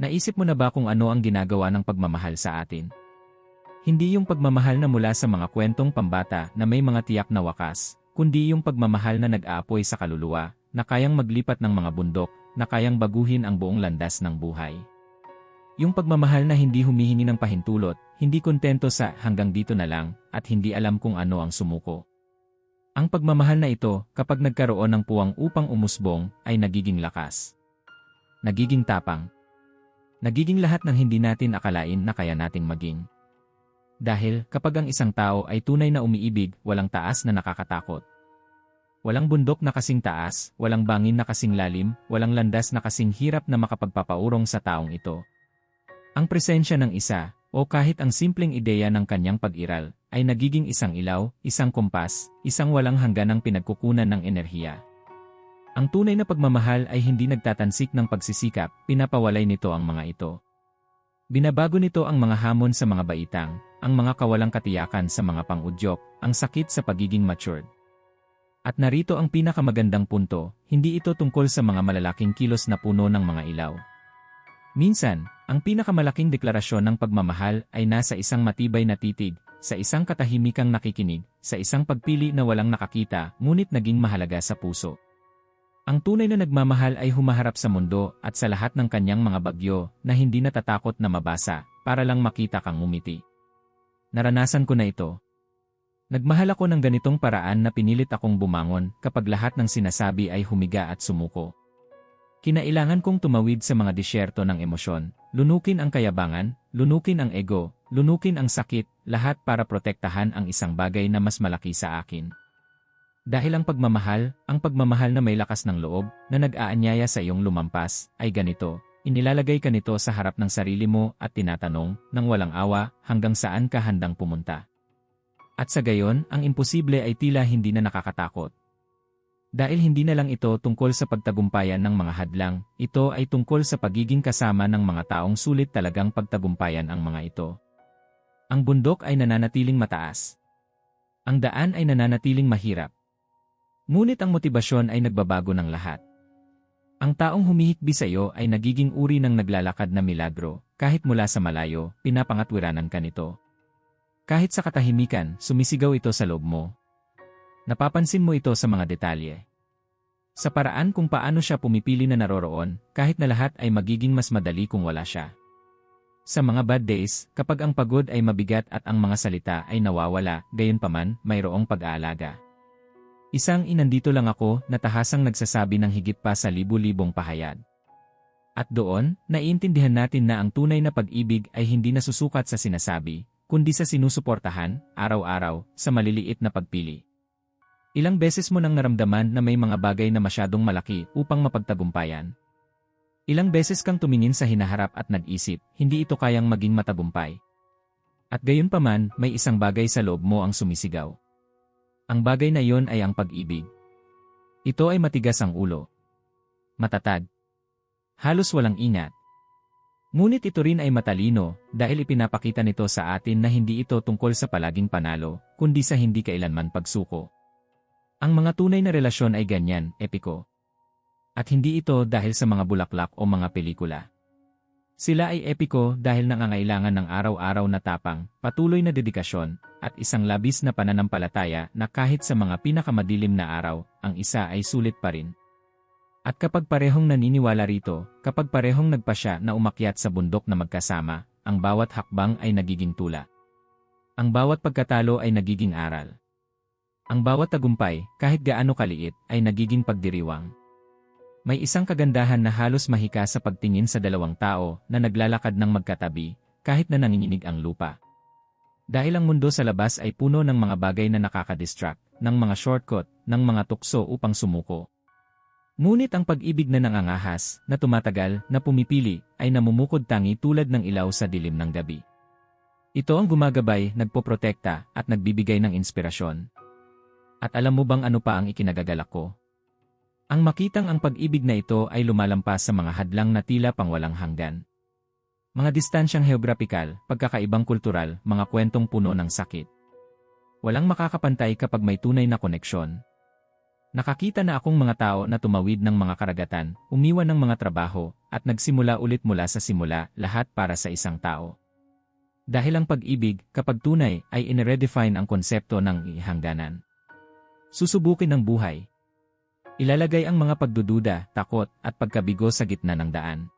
Naisip mo na ba kung ano ang ginagawa ng pagmamahal sa atin? Hindi yung pagmamahal na mula sa mga kwentong pambata na may mga tiyak na wakas, kundi yung pagmamahal na nag-aapoy sa kaluluwa, na kayang maglipat ng mga bundok, na kayang baguhin ang buong landas ng buhay. Yung pagmamahal na hindi humihingi ng pahintulot, hindi kontento sa hanggang dito na lang, at hindi alam kung ano ang sumuko. Ang pagmamahal na ito, kapag nagkaroon ng puwang upang umusbong, ay nagiging lakas. Nagiging tapang, Nagiging lahat ng hindi natin akalain na kaya nating maging. Dahil kapag ang isang tao ay tunay na umiibig, walang taas na nakakatakot. Walang bundok na kasing taas, walang bangin na kasing lalim, walang landas na kasing hirap na makapagpapaurong sa taong ito. Ang presensya ng isa, o kahit ang simpleng ideya ng kanyang pag-iral, ay nagiging isang ilaw, isang kumpas, isang walang hangganang pinagkukunan ng enerhiya. Ang tunay na pagmamahal ay hindi nagtatansik ng pagsisikap, pinapawalay nito ang mga ito. Binabago nito ang mga hamon sa mga baitang, ang mga kawalang katiyakan sa mga pangudyok, ang sakit sa pagiging matured. At narito ang pinakamagandang punto, hindi ito tungkol sa mga malalaking kilos na puno ng mga ilaw. Minsan, ang pinakamalaking deklarasyon ng pagmamahal ay nasa isang matibay na titig, sa isang katahimikang nakikinig, sa isang pagpili na walang nakakita, ngunit naging mahalaga sa puso. Ang tunay na nagmamahal ay humaharap sa mundo at sa lahat ng kanyang mga bagyo na hindi natatakot na mabasa para lang makita kang umiti. Naranasan ko na ito. Nagmahal ako ng ganitong paraan na pinilit akong bumangon kapag lahat ng sinasabi ay humiga at sumuko. Kinailangan kong tumawid sa mga disyerto ng emosyon, lunukin ang kayabangan, lunukin ang ego, lunukin ang sakit, lahat para protektahan ang isang bagay na mas malaki sa akin. Dahil ang pagmamahal, ang pagmamahal na may lakas ng loob, na nag-aanyaya sa iyong lumampas, ay ganito, inilalagay ka nito sa harap ng sarili mo at tinatanong, nang walang awa, hanggang saan ka handang pumunta. At sa gayon, ang imposible ay tila hindi na nakakatakot. Dahil hindi na lang ito tungkol sa pagtagumpayan ng mga hadlang, ito ay tungkol sa pagiging kasama ng mga taong sulit talagang pagtagumpayan ang mga ito. Ang bundok ay nananatiling mataas. Ang daan ay nananatiling mahirap. Ngunit ang motibasyon ay nagbabago ng lahat. Ang taong humihikbi sa iyo ay nagiging uri ng naglalakad na milagro, kahit mula sa malayo, pinapangatwiranan ka nito. Kahit sa katahimikan, sumisigaw ito sa loob mo. Napapansin mo ito sa mga detalye. Sa paraan kung paano siya pumipili na naroroon, kahit na lahat ay magiging mas madali kung wala siya. Sa mga bad days, kapag ang pagod ay mabigat at ang mga salita ay nawawala, gayon paman, mayroong pag-aalaga. Isang inandito lang ako na tahasang nagsasabi ng higit pa sa libu-libong pahayag. At doon, naiintindihan natin na ang tunay na pag-ibig ay hindi nasusukat sa sinasabi, kundi sa sinusuportahan, araw-araw, sa maliliit na pagpili. Ilang beses mo nang naramdaman na may mga bagay na masyadong malaki upang mapagtagumpayan. Ilang beses kang tumingin sa hinaharap at nag-isip, hindi ito kayang maging matagumpay. At gayon paman, may isang bagay sa loob mo ang sumisigaw. Ang bagay na yon ay ang pag-ibig. Ito ay matigas ang ulo. Matatag. Halos walang ingat. Ngunit ito rin ay matalino dahil ipinapakita nito sa atin na hindi ito tungkol sa palaging panalo, kundi sa hindi kailanman pagsuko. Ang mga tunay na relasyon ay ganyan, epiko. At hindi ito dahil sa mga bulaklak o mga pelikula. Sila ay epiko dahil nangangailangan ng araw-araw na tapang, patuloy na dedikasyon, at isang labis na pananampalataya na kahit sa mga pinakamadilim na araw, ang isa ay sulit pa rin. At kapag parehong naniniwala rito, kapag parehong nagpasya na umakyat sa bundok na magkasama, ang bawat hakbang ay nagiging tula. Ang bawat pagkatalo ay nagiging aral. Ang bawat tagumpay, kahit gaano kaliit, ay nagiging pagdiriwang. May isang kagandahan na halos mahika sa pagtingin sa dalawang tao na naglalakad ng magkatabi, kahit na nanginginig ang lupa. Dahil ang mundo sa labas ay puno ng mga bagay na nakakadistract, ng mga shortcut, ng mga tukso upang sumuko. Ngunit ang pag-ibig na nangangahas, na tumatagal, na pumipili, ay namumukod tangi tulad ng ilaw sa dilim ng gabi. Ito ang gumagabay, nagpoprotekta, at nagbibigay ng inspirasyon. At alam mo bang ano pa ang ikinagagalak ko? Ang makitang ang pag-ibig na ito ay lumalampas sa mga hadlang na tila pangwalang hanggan. Mga distansyang heograpikal, pagkakaibang kultural, mga kwentong puno ng sakit. Walang makakapantay kapag may tunay na koneksyon. Nakakita na akong mga tao na tumawid ng mga karagatan, umiwan ng mga trabaho, at nagsimula ulit mula sa simula, lahat para sa isang tao. Dahil ang pag-ibig, kapag tunay, ay iniredefine ang konsepto ng ihangganan. Susubukin ng buhay. Ilalagay ang mga pagdududa, takot, at pagkabigo sa gitna ng daan.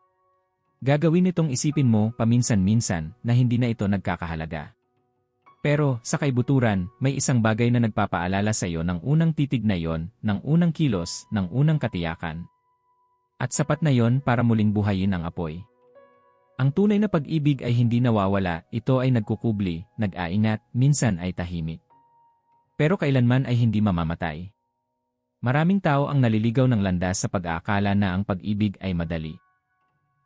Gagawin itong isipin mo paminsan-minsan na hindi na ito nagkakahalaga. Pero, sa kaibuturan, may isang bagay na nagpapaalala sa iyo ng unang titig na yon, ng unang kilos, ng unang katiyakan. At sapat na yon para muling buhayin ang apoy. Ang tunay na pag-ibig ay hindi nawawala, ito ay nagkukubli, nag-aingat, minsan ay tahimik. Pero kailanman ay hindi mamamatay. Maraming tao ang naliligaw ng landas sa pag-aakala na ang pag-ibig ay madali.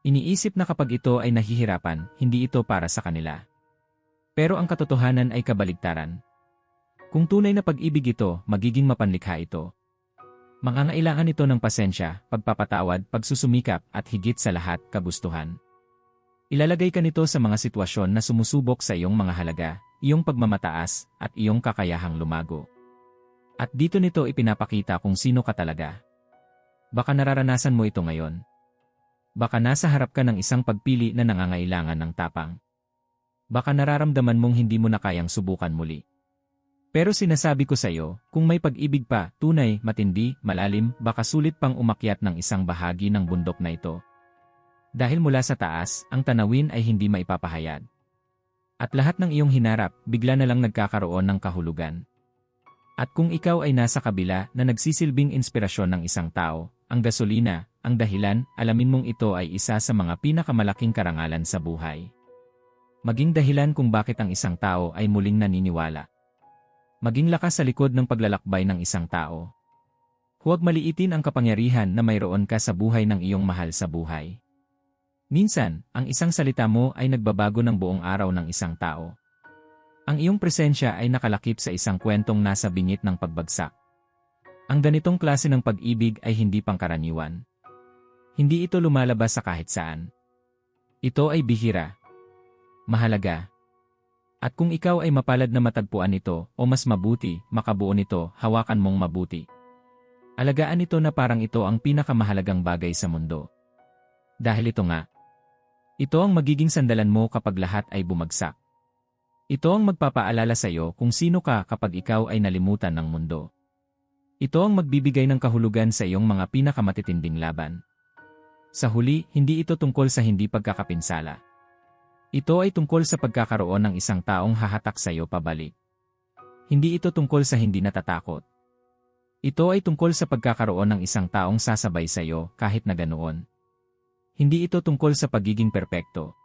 Iniisip na kapag ito ay nahihirapan, hindi ito para sa kanila. Pero ang katotohanan ay kabaligtaran. Kung tunay na pag-ibig ito, magiging mapanlikha ito. Mangangailangan ito ng pasensya, pagpapatawad, pagsusumikap, at higit sa lahat, kagustuhan. Ilalagay ka nito sa mga sitwasyon na sumusubok sa iyong mga halaga, iyong pagmamataas, at iyong kakayahang lumago. At dito nito ipinapakita kung sino ka talaga. Baka nararanasan mo ito ngayon. Baka nasa harap ka ng isang pagpili na nangangailangan ng tapang. Baka nararamdaman mong hindi mo na kayang subukan muli. Pero sinasabi ko sa iyo, kung may pag-ibig pa, tunay, matindi, malalim, baka sulit pang umakyat ng isang bahagi ng bundok na ito. Dahil mula sa taas, ang tanawin ay hindi maipapahayag. At lahat ng iyong hinarap, bigla na lang nagkakaroon ng kahulugan. At kung ikaw ay nasa kabila na nagsisilbing inspirasyon ng isang tao, ang gasolina, ang dahilan, alamin mong ito ay isa sa mga pinakamalaking karangalan sa buhay maging dahilan kung bakit ang isang tao ay muling naniniwala. Maging lakas sa likod ng paglalakbay ng isang tao. Huwag maliitin ang kapangyarihan na mayroon ka sa buhay ng iyong mahal sa buhay. Minsan, ang isang salita mo ay nagbabago ng buong araw ng isang tao. Ang iyong presensya ay nakalakip sa isang kwentong nasa bingit ng pagbagsak. Ang ganitong klase ng pag-ibig ay hindi pangkaraniwan. Hindi ito lumalabas sa kahit saan. Ito ay bihira, mahalaga. At kung ikaw ay mapalad na matagpuan ito, o mas mabuti, makabuo nito, hawakan mong mabuti. Alagaan ito na parang ito ang pinakamahalagang bagay sa mundo. Dahil ito nga. Ito ang magiging sandalan mo kapag lahat ay bumagsak. Ito ang magpapaalala sa iyo kung sino ka kapag ikaw ay nalimutan ng mundo. Ito ang magbibigay ng kahulugan sa iyong mga pinakamatitinding laban. Sa huli, hindi ito tungkol sa hindi pagkakapinsala. Ito ay tungkol sa pagkakaroon ng isang taong hahatak sa iyo pabalik. Hindi ito tungkol sa hindi natatakot. Ito ay tungkol sa pagkakaroon ng isang taong sasabay sa iyo kahit na ganoon. Hindi ito tungkol sa pagiging perpekto.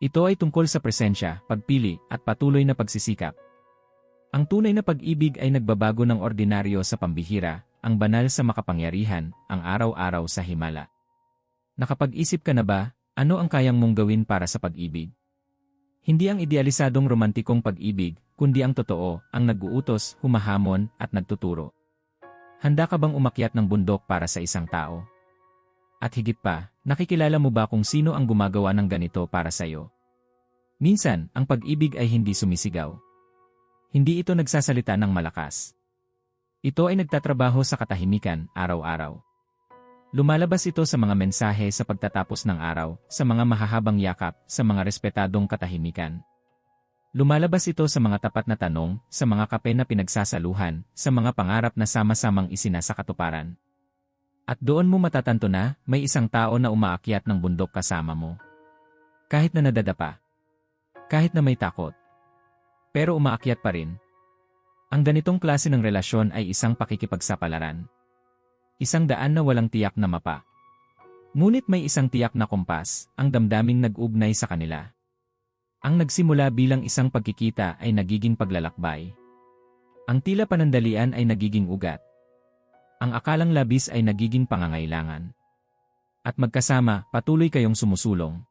Ito ay tungkol sa presensya, pagpili, at patuloy na pagsisikap. Ang tunay na pag-ibig ay nagbabago ng ordinaryo sa pambihira, ang banal sa makapangyarihan, ang araw-araw sa himala. Nakapag-isip ka na ba, ano ang kayang mong gawin para sa pag-ibig? Hindi ang idealisadong romantikong pag-ibig, kundi ang totoo, ang nag-uutos, humahamon, at nagtuturo. Handa ka bang umakyat ng bundok para sa isang tao? At higit pa, nakikilala mo ba kung sino ang gumagawa ng ganito para sa iyo? Minsan, ang pag-ibig ay hindi sumisigaw. Hindi ito nagsasalita ng malakas. Ito ay nagtatrabaho sa katahimikan, araw-araw. Lumalabas ito sa mga mensahe sa pagtatapos ng araw, sa mga mahahabang yakap, sa mga respetadong katahimikan. Lumalabas ito sa mga tapat na tanong, sa mga kape na pinagsasaluhan, sa mga pangarap na sama-samang isinasa katuparan. At doon mo matatanto na, may isang tao na umaakyat ng bundok kasama mo. Kahit na nadadapa. Kahit na may takot. Pero umaakyat pa rin. Ang ganitong klase ng relasyon ay isang pakikipagsapalaran. Isang daan na walang tiyak na mapa. Ngunit may isang tiyak na kompas, ang damdaming nag-ugnay sa kanila. Ang nagsimula bilang isang pagkikita ay nagiging paglalakbay. Ang tila panandalian ay nagiging ugat. Ang akalang labis ay nagiging pangangailangan. At magkasama, patuloy kayong sumusulong.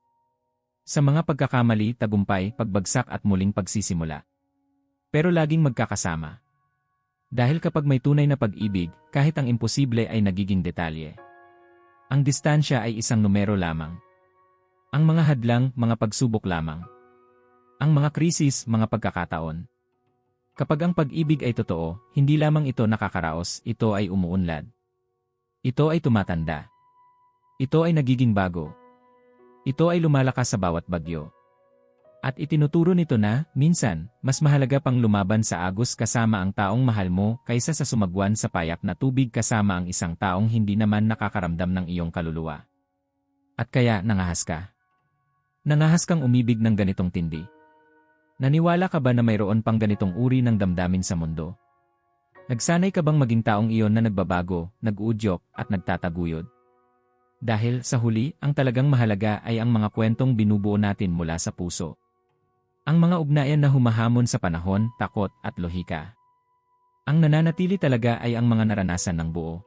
Sa mga pagkakamali, tagumpay, pagbagsak at muling pagsisimula. Pero laging magkakasama. Dahil kapag may tunay na pag-ibig, kahit ang imposible ay nagiging detalye. Ang distansya ay isang numero lamang. Ang mga hadlang, mga pagsubok lamang. Ang mga krisis, mga pagkakataon. Kapag ang pag-ibig ay totoo, hindi lamang ito nakakaraos, ito ay umuunlad. Ito ay tumatanda. Ito ay nagiging bago. Ito ay lumalakas sa bawat bagyo. At itinuturo nito na, minsan, mas mahalaga pang lumaban sa agos kasama ang taong mahal mo kaysa sa sumagwan sa payak na tubig kasama ang isang taong hindi naman nakakaramdam ng iyong kaluluwa. At kaya nangahas ka. Nangahas kang umibig ng ganitong tindi. Naniwala ka ba na mayroon pang ganitong uri ng damdamin sa mundo? Nagsanay ka bang maging taong iyon na nagbabago, nag-uudyok, at nagtataguyod? Dahil sa huli, ang talagang mahalaga ay ang mga kwentong binubuo natin mula sa puso. Ang mga ugnayan na humahamon sa panahon, takot at lohika. Ang nananatili talaga ay ang mga naranasan ng buo.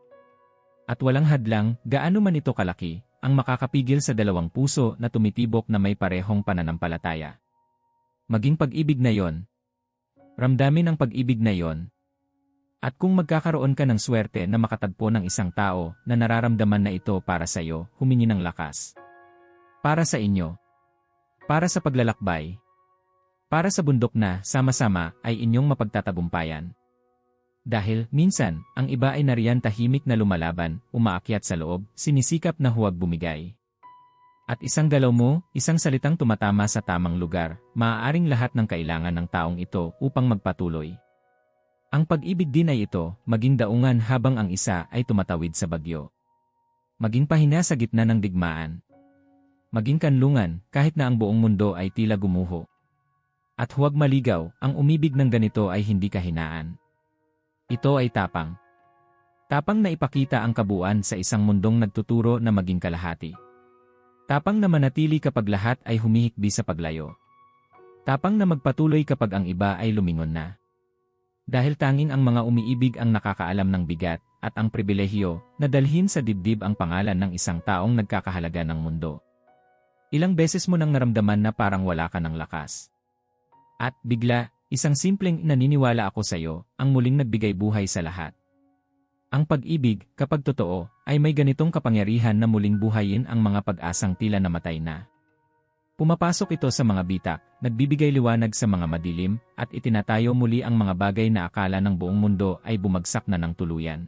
At walang hadlang, gaano man ito kalaki, ang makakapigil sa dalawang puso na tumitibok na may parehong pananampalataya. Maging pag-ibig na yon. Ramdamin ang pag-ibig na yon. At kung magkakaroon ka ng swerte na makatagpo ng isang tao na nararamdaman na ito para sa iyo, humingi ng lakas. Para sa inyo. Para sa paglalakbay. Para sa bundok na, sama-sama, ay inyong mapagtatagumpayan. Dahil, minsan, ang iba ay nariyan tahimik na lumalaban, umaakyat sa loob, sinisikap na huwag bumigay. At isang galaw mo, isang salitang tumatama sa tamang lugar, maaaring lahat ng kailangan ng taong ito upang magpatuloy. Ang pag-ibig din ay ito, maging daungan habang ang isa ay tumatawid sa bagyo. Maging pahina sa gitna ng digmaan. Maging kanlungan kahit na ang buong mundo ay tila gumuho. At huwag maligaw, ang umibig ng ganito ay hindi kahinaan. Ito ay tapang. Tapang na ipakita ang kabuuan sa isang mundong nagtuturo na maging kalahati. Tapang na manatili kapag lahat ay humihikbi sa paglayo. Tapang na magpatuloy kapag ang iba ay lumingon na. Dahil tanging ang mga umiibig ang nakakaalam ng bigat at ang pribilehiyo na dalhin sa dibdib ang pangalan ng isang taong nagkakahalaga ng mundo. Ilang beses mo nang naramdaman na parang wala ka ng lakas. At bigla, isang simpleng naniniwala ako sa iyo, ang muling nagbigay buhay sa lahat. Ang pag-ibig, kapag totoo, ay may ganitong kapangyarihan na muling buhayin ang mga pag-asang tila namatay na. Pumapasok ito sa mga bitak, nagbibigay liwanag sa mga madilim, at itinatayo muli ang mga bagay na akala ng buong mundo ay bumagsak na ng tuluyan.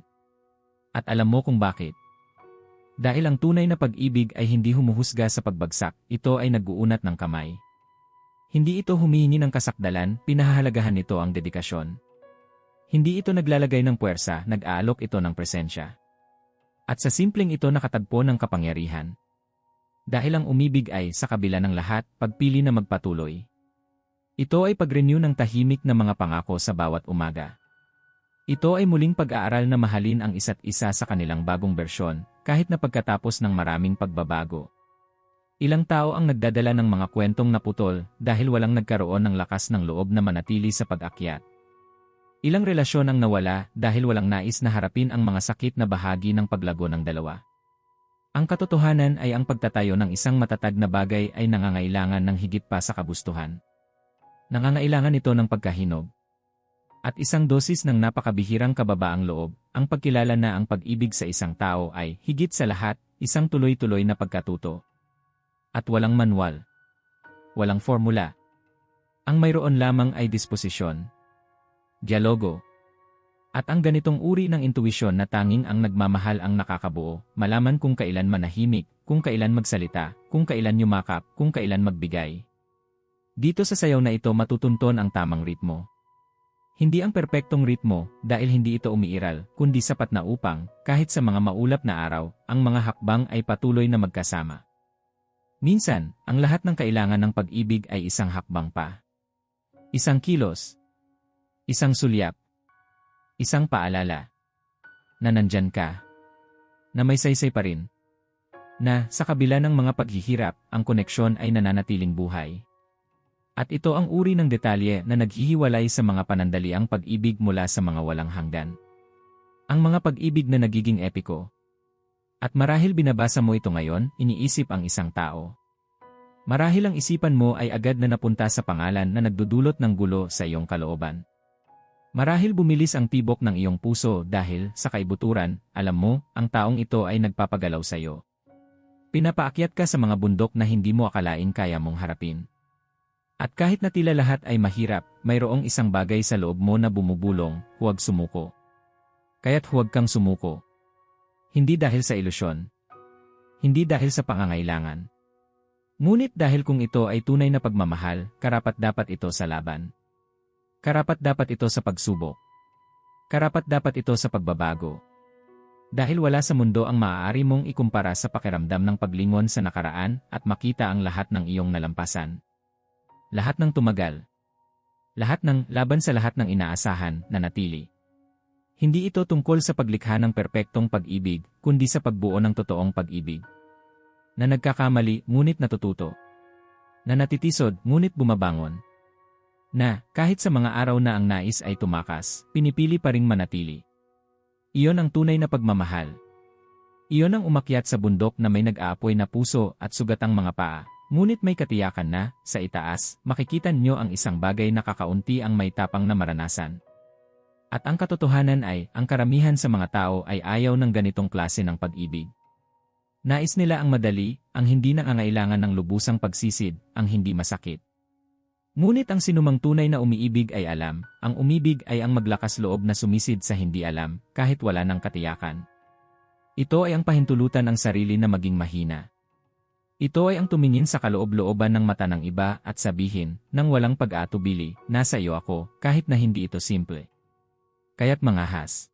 At alam mo kung bakit? Dahil ang tunay na pag-ibig ay hindi humuhusga sa pagbagsak, ito ay nag-uunat ng kamay. Hindi ito humihingi ng kasakdalan, pinahahalagahan nito ang dedikasyon. Hindi ito naglalagay ng puwersa, nag-aalok ito ng presensya. At sa simpleng ito nakatagpo ng kapangyarihan. Dahil ang umibig ay, sa kabila ng lahat, pagpili na magpatuloy. Ito ay pag-renew ng tahimik na mga pangako sa bawat umaga. Ito ay muling pag-aaral na mahalin ang isa't isa sa kanilang bagong bersyon, kahit na pagkatapos ng maraming pagbabago. Ilang tao ang nagdadala ng mga kwentong naputol dahil walang nagkaroon ng lakas ng loob na manatili sa pag-akyat. Ilang relasyon ang nawala dahil walang nais na harapin ang mga sakit na bahagi ng paglago ng dalawa. Ang katotohanan ay ang pagtatayo ng isang matatag na bagay ay nangangailangan ng higit pa sa kabustuhan. Nangangailangan ito ng pagkahinog. At isang dosis ng napakabihirang kababaang loob, ang pagkilala na ang pag-ibig sa isang tao ay, higit sa lahat, isang tuloy-tuloy na pagkatuto. At walang manual. Walang formula. Ang mayroon lamang ay disposisyon. Dialogo. At ang ganitong uri ng intuwisyon na tanging ang nagmamahal ang nakakabuo, malaman kung kailan manahimik, kung kailan magsalita, kung kailan yumakap, kung kailan magbigay. Dito sa sayaw na ito matutunton ang tamang ritmo. Hindi ang perpektong ritmo dahil hindi ito umiiral, kundi sapat na upang, kahit sa mga maulap na araw, ang mga hakbang ay patuloy na magkasama. Minsan, ang lahat ng kailangan ng pag-ibig ay isang hakbang pa. Isang kilos. Isang sulyap. Isang paalala. Na nandyan ka. Na may saysay pa rin. Na, sa kabila ng mga paghihirap, ang koneksyon ay nananatiling buhay. At ito ang uri ng detalye na naghihiwalay sa mga panandaliang pag-ibig mula sa mga walang hanggan. Ang mga pag-ibig na nagiging epiko, at marahil binabasa mo ito ngayon, iniisip ang isang tao. Marahil ang isipan mo ay agad na napunta sa pangalan na nagdudulot ng gulo sa iyong kalooban. Marahil bumilis ang tibok ng iyong puso dahil, sa kaibuturan, alam mo, ang taong ito ay nagpapagalaw sa iyo. Pinapaakyat ka sa mga bundok na hindi mo akalain kaya mong harapin. At kahit na tila lahat ay mahirap, mayroong isang bagay sa loob mo na bumubulong, huwag sumuko. Kaya't huwag kang sumuko. Hindi dahil sa ilusyon. Hindi dahil sa pangangailangan. Ngunit dahil kung ito ay tunay na pagmamahal, karapat dapat ito sa laban. Karapat dapat ito sa pagsubok. Karapat dapat ito sa pagbabago. Dahil wala sa mundo ang maaari mong ikumpara sa pakiramdam ng paglingon sa nakaraan at makita ang lahat ng iyong nalampasan. Lahat ng tumagal. Lahat ng laban sa lahat ng inaasahan na natili. Hindi ito tungkol sa paglikha ng perpektong pag-ibig, kundi sa pagbuo ng totoong pag-ibig. Na nagkakamali, ngunit natututo. Na natitisod, ngunit bumabangon. Na, kahit sa mga araw na ang nais ay tumakas, pinipili pa ring manatili. Iyon ang tunay na pagmamahal. Iyon ang umakyat sa bundok na may nag-aapoy na puso at sugatang mga paa, ngunit may katiyakan na, sa itaas, makikita nyo ang isang bagay na kakaunti ang may tapang na maranasan. At ang katotohanan ay, ang karamihan sa mga tao ay ayaw ng ganitong klase ng pag-ibig. Nais nila ang madali, ang hindi nangangailangan ng lubusang pagsisid, ang hindi masakit. Ngunit ang sinumang tunay na umiibig ay alam, ang umibig ay ang maglakas loob na sumisid sa hindi alam, kahit wala ng katiyakan. Ito ay ang pahintulutan ng sarili na maging mahina. Ito ay ang tumingin sa kaloob-looban ng mata ng iba at sabihin, nang walang pag-atubili, nasa iyo ako, kahit na hindi ito simple. Kaya't mangahas.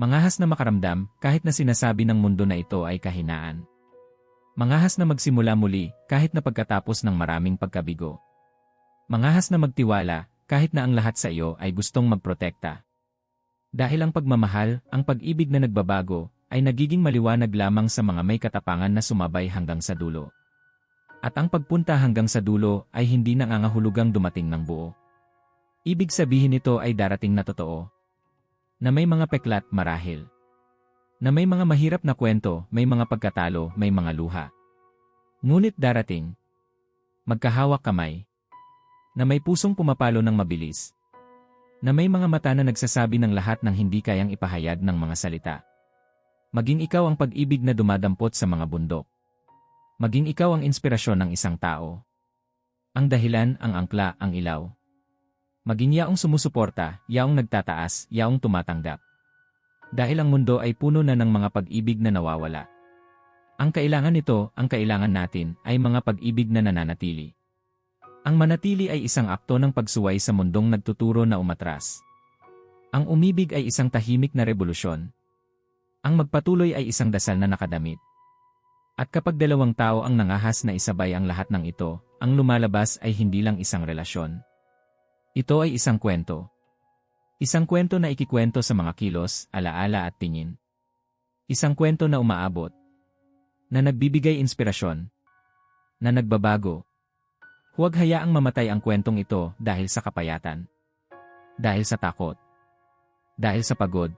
Mangahas na makaramdam kahit na sinasabi ng mundo na ito ay kahinaan. Mangahas na magsimula muli kahit na pagkatapos ng maraming pagkabigo. Mangahas na magtiwala kahit na ang lahat sa iyo ay gustong magprotekta. Dahil ang pagmamahal, ang pag-ibig na nagbabago, ay nagiging maliwanag lamang sa mga may katapangan na sumabay hanggang sa dulo. At ang pagpunta hanggang sa dulo ay hindi nangangahulugang dumating ng buo. Ibig sabihin nito ay darating na totoo, na may mga peklat marahil. Na may mga mahirap na kwento, may mga pagkatalo, may mga luha. Ngunit darating. Magkahawak kamay. Na may pusong pumapalo ng mabilis. Na may mga mata na nagsasabi ng lahat ng hindi kayang ipahayag ng mga salita. Maging ikaw ang pag-ibig na dumadampot sa mga bundok. Maging ikaw ang inspirasyon ng isang tao. Ang dahilan, ang angkla, ang ilaw. Maging yaong sumusuporta, yaong nagtataas, yaong tumatanggap. Dahil ang mundo ay puno na ng mga pag-ibig na nawawala. Ang kailangan nito, ang kailangan natin, ay mga pag-ibig na nananatili. Ang manatili ay isang akto ng pagsuway sa mundong nagtuturo na umatras. Ang umibig ay isang tahimik na revolusyon. Ang magpatuloy ay isang dasal na nakadamit. At kapag dalawang tao ang nangahas na isabay ang lahat ng ito, ang lumalabas ay hindi lang isang relasyon. Ito ay isang kwento. Isang kwento na ikikwento sa mga kilos, alaala at tingin. Isang kwento na umaabot. Na nagbibigay inspirasyon. Na nagbabago. Huwag hayaang mamatay ang kwentong ito dahil sa kapayatan. Dahil sa takot. Dahil sa pagod.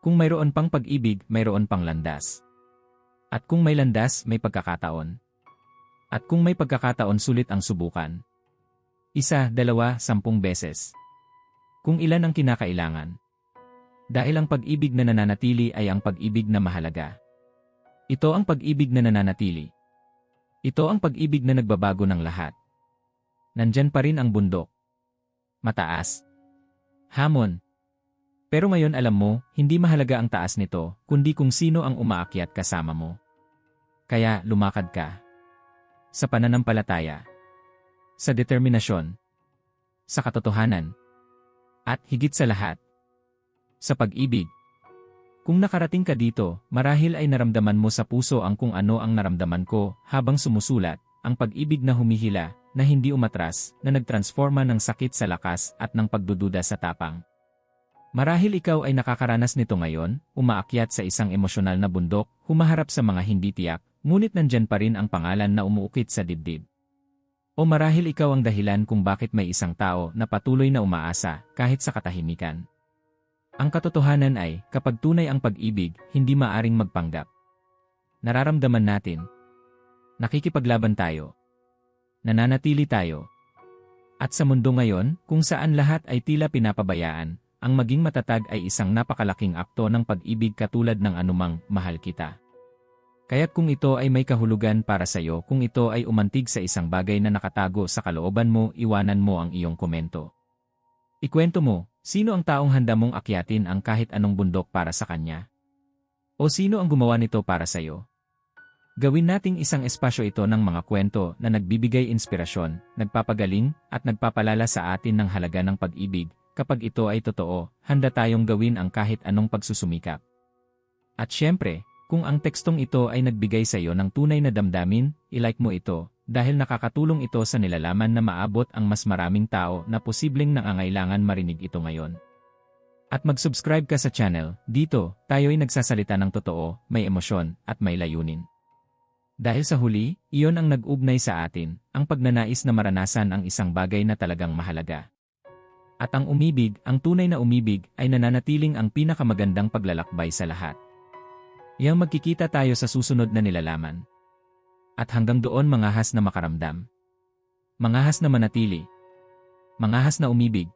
Kung mayroon pang pag-ibig, mayroon pang landas. At kung may landas, may pagkakataon. At kung may pagkakataon sulit ang subukan. Isa, dalawa, sampung beses. Kung ilan ang kinakailangan. Dahil ang pag-ibig na nananatili ay ang pag-ibig na mahalaga. Ito ang pag-ibig na nananatili. Ito ang pag-ibig na nagbabago ng lahat. Nandyan pa rin ang bundok. Mataas. Hamon. Pero ngayon alam mo, hindi mahalaga ang taas nito, kundi kung sino ang umaakyat kasama mo. Kaya lumakad ka. Sa pananampalataya sa determinasyon, sa katotohanan, at higit sa lahat, sa pag-ibig. Kung nakarating ka dito, marahil ay naramdaman mo sa puso ang kung ano ang naramdaman ko habang sumusulat, ang pag-ibig na humihila, na hindi umatras, na nagtransforma ng sakit sa lakas at ng pagdududa sa tapang. Marahil ikaw ay nakakaranas nito ngayon, umaakyat sa isang emosyonal na bundok, humaharap sa mga hindi tiyak, ngunit nandyan pa rin ang pangalan na umuukit sa dibdib. O marahil ikaw ang dahilan kung bakit may isang tao na patuloy na umaasa kahit sa katahimikan. Ang katotohanan ay, kapag tunay ang pag-ibig, hindi maaring magpanggap. Nararamdaman natin. Nakikipaglaban tayo. Nananatili tayo. At sa mundo ngayon, kung saan lahat ay tila pinapabayaan, ang maging matatag ay isang napakalaking akto ng pag-ibig katulad ng anumang mahal kita. Kaya't kung ito ay may kahulugan para sa iyo, kung ito ay umantig sa isang bagay na nakatago sa kalooban mo, iwanan mo ang iyong komento. Ikwento mo, sino ang taong handa mong akyatin ang kahit anong bundok para sa kanya? O sino ang gumawa nito para sa iyo? Gawin nating isang espasyo ito ng mga kwento na nagbibigay inspirasyon, nagpapagaling, at nagpapalala sa atin ng halaga ng pag-ibig. Kapag ito ay totoo, handa tayong gawin ang kahit anong pagsusumikap. At syempre, kung ang tekstong ito ay nagbigay sa iyo ng tunay na damdamin, ilike mo ito, dahil nakakatulong ito sa nilalaman na maabot ang mas maraming tao na posibleng nangangailangan marinig ito ngayon. At mag-subscribe ka sa channel, dito, tayo'y nagsasalita ng totoo, may emosyon, at may layunin. Dahil sa huli, iyon ang nag-ugnay sa atin, ang pagnanais na maranasan ang isang bagay na talagang mahalaga. At ang umibig, ang tunay na umibig, ay nananatiling ang pinakamagandang paglalakbay sa lahat. Yang magkikita tayo sa susunod na nilalaman. At hanggang doon mangahas na makaramdam. Mangahas na manatili. Mangahas na umibig.